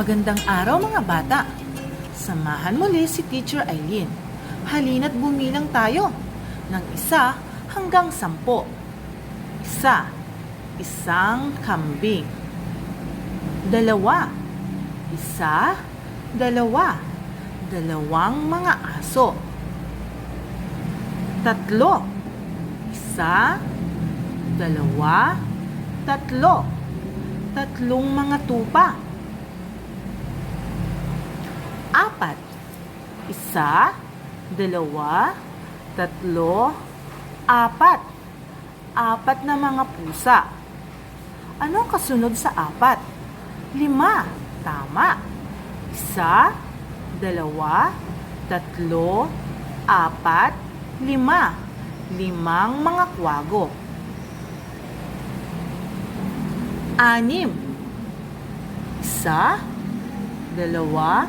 Magandang araw mga bata. Samahan muli si Teacher Eileen. Halina't bumilang tayo ng isa hanggang sampo. Isa, isang kambing. Dalawa, isa, dalawa, dalawang mga aso. Tatlo, isa, dalawa, tatlo, tatlong mga tupa. Apat, isa, dalawa, tatlo, apat. Apat na mga pusa. Ano ang kasunod sa apat? Lima. Tama. Isa, dalawa, tatlo, apat, lima. Limang mga kwago. Anim. Isa, dalawa,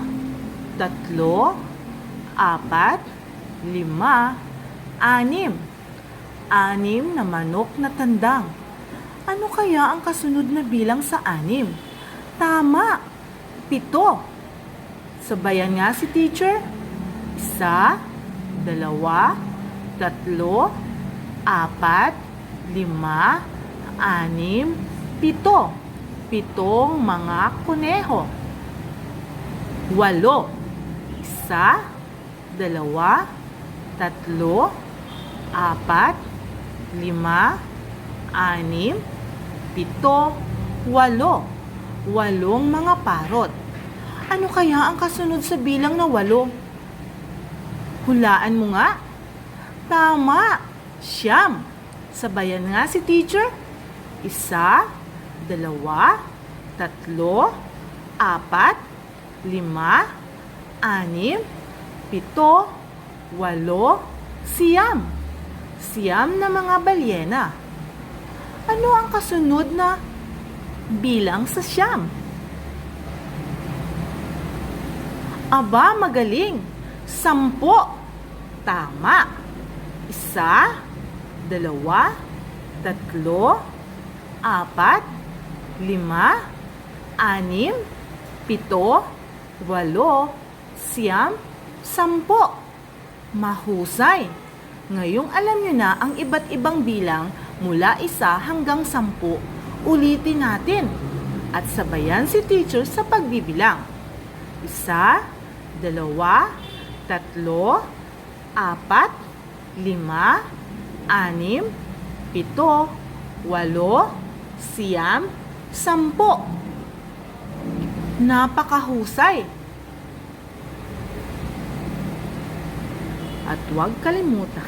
tatlo, apat, lima, anim. Anim na manok na tandang. Ano kaya ang kasunod na bilang sa anim? Tama, pito. Sabayan nga si teacher. Isa, dalawa, tatlo, apat, lima, anim, pito. Pitong mga kuneho. Walo. Isa, dalawa, tatlo, apat, lima, anim, pito, walo. Walong mga parot. Ano kaya ang kasunod sa bilang na walo? Hulaan mo nga. Tama, siyam. Sabayan nga si teacher. Isa, dalawa, tatlo, apat, lima, anim, pito, walo, siyam. Siyam na mga balyena. Ano ang kasunod na bilang sa siyam? Aba, magaling. Sampo. Tama. Isa, dalawa, tatlo, apat, lima, anim, pito, walo, siyam, sampo. Mahusay. Ngayong alam nyo na ang iba't ibang bilang mula isa hanggang sampu. Ulitin natin at sabayan si teacher sa pagbibilang. Isa, dalawa, tatlo, apat, lima, anim, pito, walo, siyam, sampo. Napakahusay! At huwag kalimutan